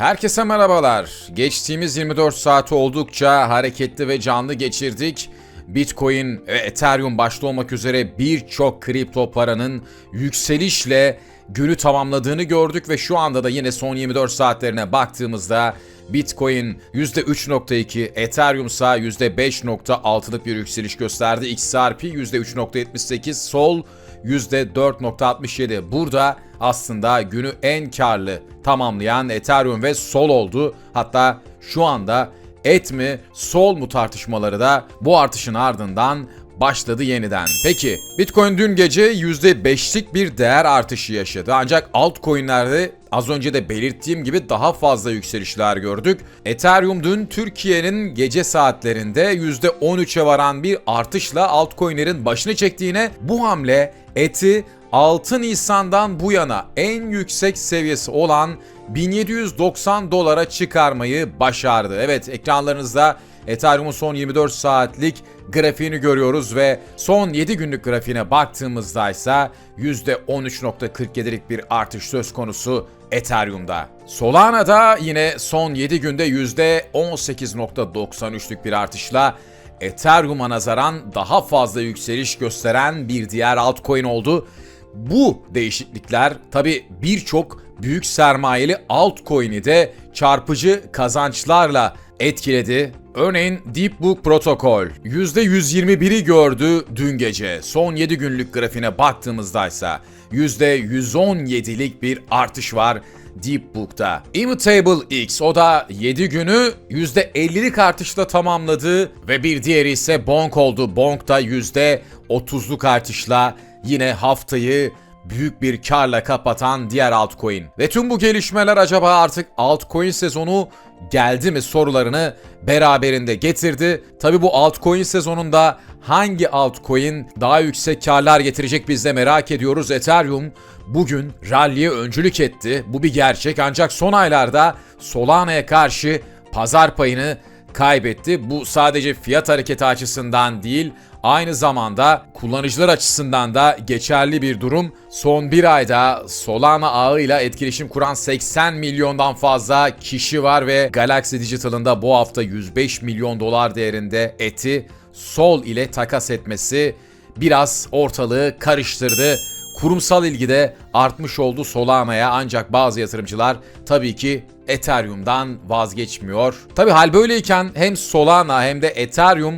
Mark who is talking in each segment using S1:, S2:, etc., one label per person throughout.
S1: Herkese merhabalar. Geçtiğimiz 24 saati oldukça hareketli ve canlı geçirdik. Bitcoin ve Ethereum başta olmak üzere birçok kripto paranın yükselişle günü tamamladığını gördük ve şu anda da yine son 24 saatlerine baktığımızda Bitcoin %3.2, Ethereum ise %5.6'lık bir yükseliş gösterdi. XRP %3.78, Sol %4.67. Burada aslında günü en karlı tamamlayan Ethereum ve Sol oldu. Hatta şu anda et mi sol mu tartışmaları da bu artışın ardından başladı yeniden. Peki Bitcoin dün gece %5'lik bir değer artışı yaşadı. Ancak altcoin'lerde az önce de belirttiğim gibi daha fazla yükselişler gördük. Ethereum dün Türkiye'nin gece saatlerinde %13'e varan bir artışla altcoin'lerin başını çektiğine bu hamle eti 6 Nisan'dan bu yana en yüksek seviyesi olan 1790 dolara çıkarmayı başardı. Evet ekranlarınızda Ethereum'un son 24 saatlik grafiğini görüyoruz ve son 7 günlük grafiğine baktığımızda ise %13.47'lik bir artış söz konusu Ethereum'da. Solana'da yine son 7 günde %18.93'lük bir artışla Ethereum'a nazaran daha fazla yükseliş gösteren bir diğer altcoin oldu. Bu değişiklikler tabi birçok büyük sermayeli altcoin'i de çarpıcı kazançlarla etkiledi. Örneğin Deepbook Protocol %121'i gördü dün gece. Son 7 günlük grafiğine baktığımızda ise %117'lik bir artış var Deepbook'ta. Immutable X o da 7 günü %50'lik artışla tamamladı ve bir diğeri ise Bonk oldu. Bonk da %30'luk artışla yine haftayı büyük bir karla kapatan diğer altcoin. Ve tüm bu gelişmeler acaba artık altcoin sezonu geldi mi sorularını beraberinde getirdi. Tabi bu altcoin sezonunda hangi altcoin daha yüksek karlar getirecek biz de merak ediyoruz. Ethereum bugün rally'e öncülük etti. Bu bir gerçek ancak son aylarda Solana'ya karşı pazar payını kaybetti. Bu sadece fiyat hareketi açısından değil, aynı zamanda kullanıcılar açısından da geçerli bir durum. Son bir ayda Solana ağıyla etkileşim kuran 80 milyondan fazla kişi var ve Galaxy Digital'ın da bu hafta 105 milyon dolar değerinde eti Sol ile takas etmesi biraz ortalığı karıştırdı. Kurumsal ilgi de artmış oldu Solana'ya ancak bazı yatırımcılar tabii ki Ethereum'dan vazgeçmiyor. Tabii hal böyleyken hem Solana hem de Ethereum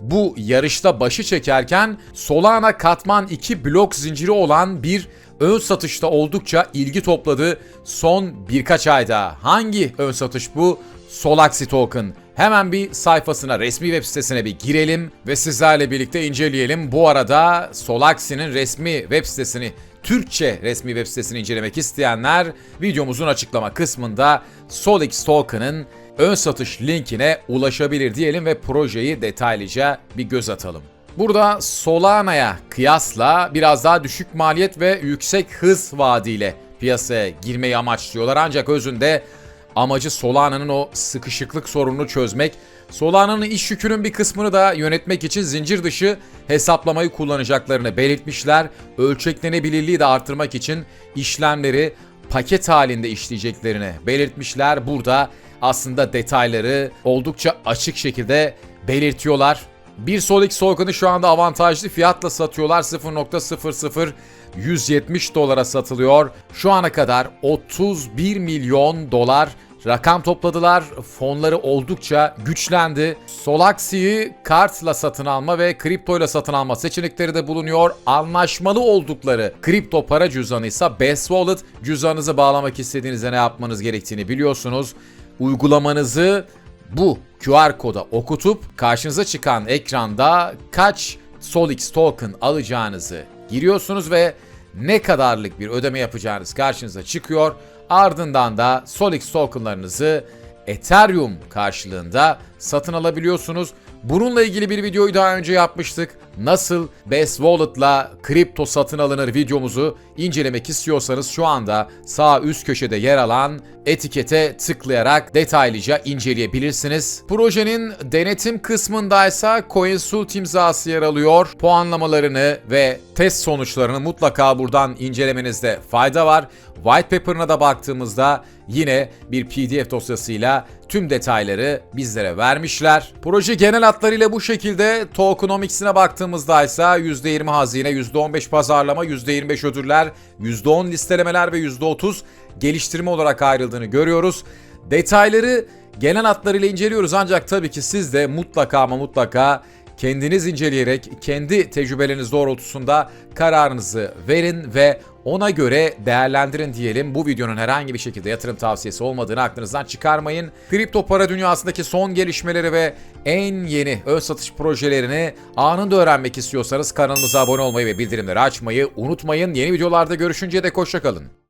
S1: bu yarışta başı çekerken Solana katman 2 blok zinciri olan bir ön satışta oldukça ilgi topladı son birkaç ayda. Hangi ön satış bu? Solaxi Token. Hemen bir sayfasına, resmi web sitesine bir girelim ve sizlerle birlikte inceleyelim. Bu arada Solaxi'nin resmi web sitesini Türkçe resmi web sitesini incelemek isteyenler videomuzun açıklama kısmında Solix Token'ın ön satış linkine ulaşabilir diyelim ve projeyi detaylıca bir göz atalım. Burada Solana'ya kıyasla biraz daha düşük maliyet ve yüksek hız vaadiyle piyasaya girmeyi amaçlıyorlar ancak özünde amacı Solana'nın o sıkışıklık sorununu çözmek. Solana'nın iş yükünün bir kısmını da yönetmek için zincir dışı hesaplamayı kullanacaklarını belirtmişler. Ölçeklenebilirliği de artırmak için işlemleri paket halinde işleyeceklerini belirtmişler. Burada aslında detayları oldukça açık şekilde belirtiyorlar. Bir Solix Solkan'ı şu anda avantajlı fiyatla satıyorlar. 0.00 170 dolara satılıyor. Şu ana kadar 31 milyon dolar rakam topladılar. Fonları oldukça güçlendi. Solaxi'yi kartla satın alma ve kriptoyla satın alma seçenekleri de bulunuyor. Anlaşmalı oldukları kripto para cüzdanı ise Best Wallet cüzdanınızı bağlamak istediğinizde ne yapmanız gerektiğini biliyorsunuz. Uygulamanızı bu QR koda okutup karşınıza çıkan ekranda kaç Solix token alacağınızı giriyorsunuz ve ne kadarlık bir ödeme yapacağınız karşınıza çıkıyor. Ardından da Solix tokenlarınızı Ethereum karşılığında satın alabiliyorsunuz. Bununla ilgili bir videoyu daha önce yapmıştık. Nasıl Best Wallet'la kripto satın alınır videomuzu incelemek istiyorsanız şu anda sağ üst köşede yer alan etikete tıklayarak detaylıca inceleyebilirsiniz. Projenin denetim kısmındaysa CoinSult imzası yer alıyor. Puanlamalarını ve test sonuçlarını mutlaka buradan incelemenizde fayda var. White paper'ına da baktığımızda yine bir PDF dosyasıyla tüm detayları bizlere vermişler. Proje genel hatlarıyla bu şekilde tokenomics'ine baktığımızda ise %20 hazine, %15 pazarlama, %25 ödüller, %10 listelemeler ve %30 geliştirme olarak ayrıldığını görüyoruz. Detayları genel hatlarıyla inceliyoruz ancak tabii ki siz de mutlaka ama mutlaka kendiniz inceleyerek kendi tecrübeleriniz doğrultusunda kararınızı verin ve ona göre değerlendirin diyelim. Bu videonun herhangi bir şekilde yatırım tavsiyesi olmadığını aklınızdan çıkarmayın. Kripto para dünyasındaki son gelişmeleri ve en yeni ön satış projelerini anında öğrenmek istiyorsanız kanalımıza abone olmayı ve bildirimleri açmayı unutmayın. Yeni videolarda görüşünceye dek hoşçakalın.